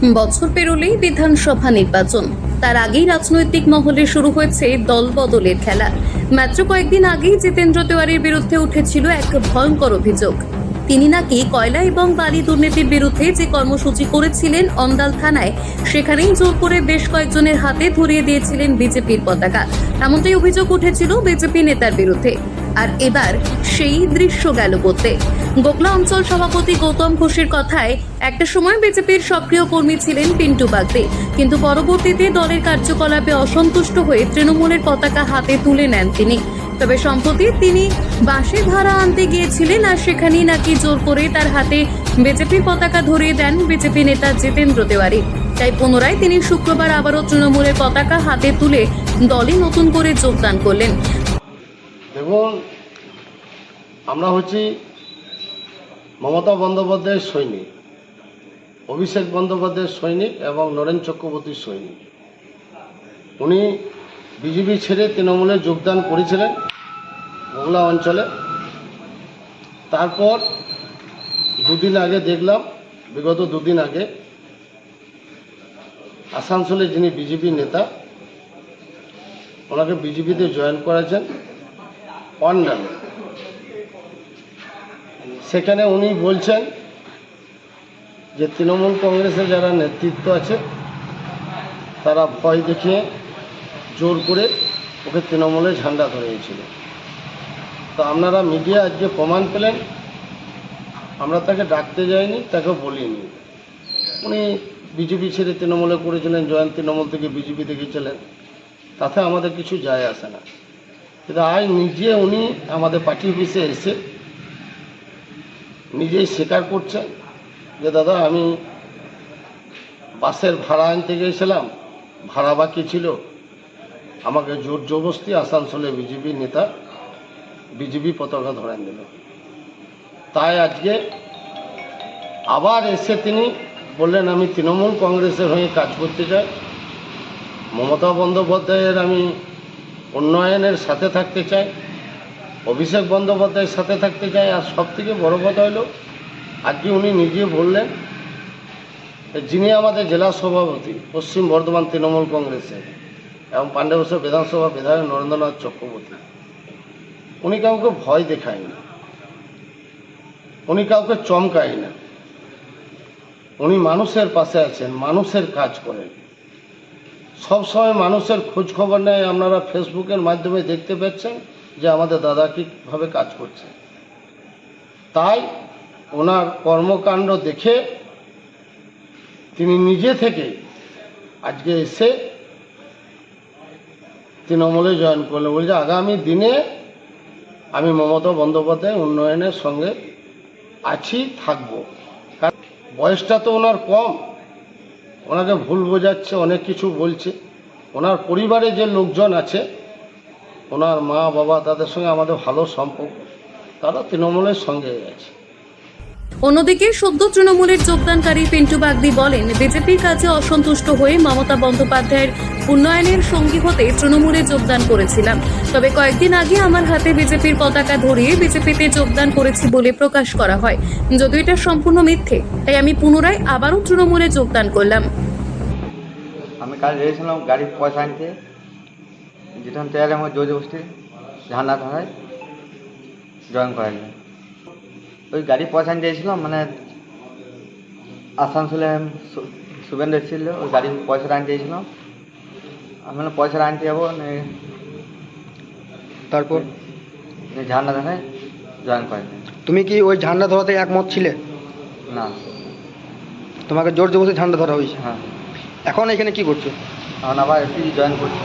বছর পেরোলেই বিধানসভা নির্বাচন। তার আগেই রাজনৈতিক মহলে শুরু হয়েছে দল বদলের খেলা। মাত্র কয়েকদিন আগেই জিতেন্দ্র তেওয়ারির বিরুদ্ধে উঠেছিল এক ভয়ঙ্কর অভিযোগ। তিনি নাকি কয়লা এবং বালি দুর্নীতির বিরুদ্ধে যে কর্মসূচি করেছিলেন অন্দাল থানায়, সেখানেই জোর করে বেশ কয়েকজনের হাতে ধরিয়ে দিয়েছিলেন বিজেপির পতাকা। এমনটাই অভিযোগ উঠেছিল বিজেপি নেতার বিরুদ্ধে। আর এবার সেই দৃশ্য গেল করতে গোকলা অঞ্চল সভাপতি গৌতম ঘোষের কথায় একটা সময় বিজেপির সক্রিয় কর্মী ছিলেন পিন্টু বাগদে। কিন্তু পরবর্তীতে দলের কার্যকলাপে অসন্তুষ্ট হয়ে তৃণমূলের পতাকা হাতে তুলে নেন তিনি। তবে সম্প্রতি তিনি বাঁশে ভাড়া আনতে গিয়েছিলেন আর সেখানেই নাকি জোর করে তার হাতে বিজেপির পতাকা ধরিয়ে দেন বিজেপি নেতা জিতেন্দ্র তেওয়ারি। তাই পুনরায় তিনি শুক্রবার আবারও তৃণমূলের পতাকা হাতে তুলে দলে নতুন করে যোগদান করলেন। দেখুন আমরা হচ্ছি মমতা বন্দ্যোপাধ্যায়ের সৈনিক, অভিষেক বন্দ্যোপাধ্যায়ের সৈনিক এবং নরেন চক্রবর্তীর সৈনিক। উনি বিজেপি ছেড়ে তৃণমূলে যোগদান করেছিলেন মোগলা অঞ্চলে। তারপর দুদিন আগে দেখলাম, বিগত দুদিন আগে আসানসোলে যিনি বিজেপি নেতা, ওনাকে বিজেপিতে জয়েন করেছেন। অন্ডাল সেখানে উনি বলছেন যে তৃণমূল কংগ্রেসের যারা নেতৃত্ব আছে, তারা ভয় দেখিয়ে জোর করে ওকে তৃণমূলে ঝান্ডা ধরিয়েছিল। তো আপনারা মিডিয়া আজকে প্রমাণ পেলেন, আমরা তাকে ডাকতে যাইনি তাকে বলিনি। উনি বিজেপি ছেড়ে তৃণমূলে করেছিলেন জয়েন তৃণমূল থেকে বিজেপিতে গেছিলেন তাতে আমাদের কিছু যায় আসে না। আজ নিজে উনি আমাদের পার্টি অফিসে এসে নিজেই স্বীকার করছেন যে, দাদা, আমি বাসের ভাড়া আনতে গিয়েছিলাম, ভাড়া বাকি ছিল। আমাকে জোর জবস্তি আসানসোলে বিজেপি নেতা, বিজেপি পতাকা ধরেন দিল। তাই আজকে আবার এসে তিনি বললেন, আমি তৃণমূল কংগ্রেসের হয়ে কাজ করতে চাই। মমতা বন্দ্যোপাধ্যায়ের আমি উন্নয়নের সাথে থাকতে চাই অভিষেক বন্দ্যোপাধ্যায়ের সাথে থাকতে চাই আর সব থেকে বড় কথা হলো, আজকে উনি নিজে বললেন যিনি আমাদের জেলা সভাপতি, পশ্চিম বর্ধমান তৃণমূল কংগ্রেসের এবং পাণ্ডবেশ্বর বিধানসভা বিধায়ক নরেন্দ্রনাথ চক্রবর্তী। উনি কাউকে ভয় দেখায় না। উনি কাউকে চমকায় না। উনি মানুষের পাশে আছেন, মানুষের কাজ করেন। সব সময় মানুষের খোঁজ খবর নেয়, আপনারা ফেসবুকের মাধ্যমে দেখতে পাচ্ছেন যে আমাদের দাদা কীভাবে কাজ করছে। তাই ওনার কর্মকাণ্ড দেখে তিনি নিজে থেকে আজকে এসে তৃণমূলে জয়েন করলেন। বলছে, আগামী দিনে আমি মমতা বন্দ্যোপাধ্যায় উন্নয়নের সঙ্গে আছি, থাকব। বয়সটা তো ওনার কম। ওনাকে ভুল বোঝাচ্ছে, অনেক কিছু বলছে। ওনার পরিবারে যে লোকজন আছে, ওনার মা বাবা তাদের সঙ্গে আমাদের ভালো সম্পর্ক। তারা তৃণমূলের সঙ্গে আছে। অন্যদিকে সদ্য তৃণমূলের যোগদানকারী পিন্টু বাগদি বলেন, বিজেপির কাছে অসন্তুষ্ট হয়ে মমতা বন্দ্যোপাধ্যায়ের উন্নয়নের সঙ্গী হতে তৃণমূলে যোগদান করেছিলাম। তবে কয়েকদিন আগে আমার হাতে বিজেপির পতাকা ধরিয়ে বিজেপিতে যোগদান করেছি বলে প্রকাশ করা হয়। যদিও এটা সম্পূর্ণ মিথ্যে, তাই আমি পুনরায় আবারও তৃণমূলে যোগদান করলাম। আমি কাল পয়সা আনতে। যেটা তেয়ারে আমার ঝান্ডা ধরায় জয়েন ওই গাড়ি পয়সা আনতে গিয়েছিলাম মানে আসানসোলে শুভেন্দু এসেছিল ওই গাড়ি পয়সাটা আনতে গিয়েছিলাম আমি মানে পয়সাটা আনতে যাব নে- তারপর? ঝান্ডা ধরায় জয়েন করে তুমি কি ওই ঝান্ডা ধরাতে একমত ছিলে? না। তোমাকে জোর জবরদস্তি ঝান্ডা ধরা হয়েছে? হ্যাঁ। এখন এখানে কি করছ? এখন আবার এসে জয়েন করছি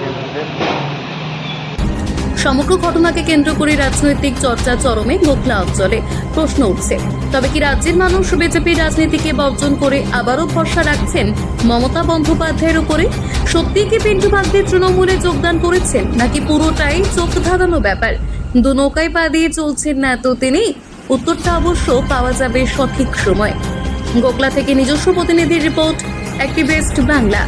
সমগ্র ঘটনাকে কেন্দ্র করে রাজনৈতিক চর্চা চরমে গোখলা অঞ্চলে প্রশ্ন উঠছে। তবে কি রাজ্যের মানুষ বিজেপি রাজনীতিকে বর্জন করে আবারও ভরসা রাখছেন মমতা বন্দ্যোপাধ্যায়ের উপরে? সত্যি কি পিন্টু বাগদি তৃণমূলে যোগদান করেছেন? নাকি পুরোটাই চোখ ধাঁধানো ব্যাপার? দু নৌকায় পা দিয়ে চলছেন না তো তিনি? উত্তরটা অবশ্য পাওয়া যাবে সঠিক সময়। গোকলা থেকে নিজস্ব প্রতিনিধির রিপোর্ট অ্যাক্টিভিস্ট বাংলা।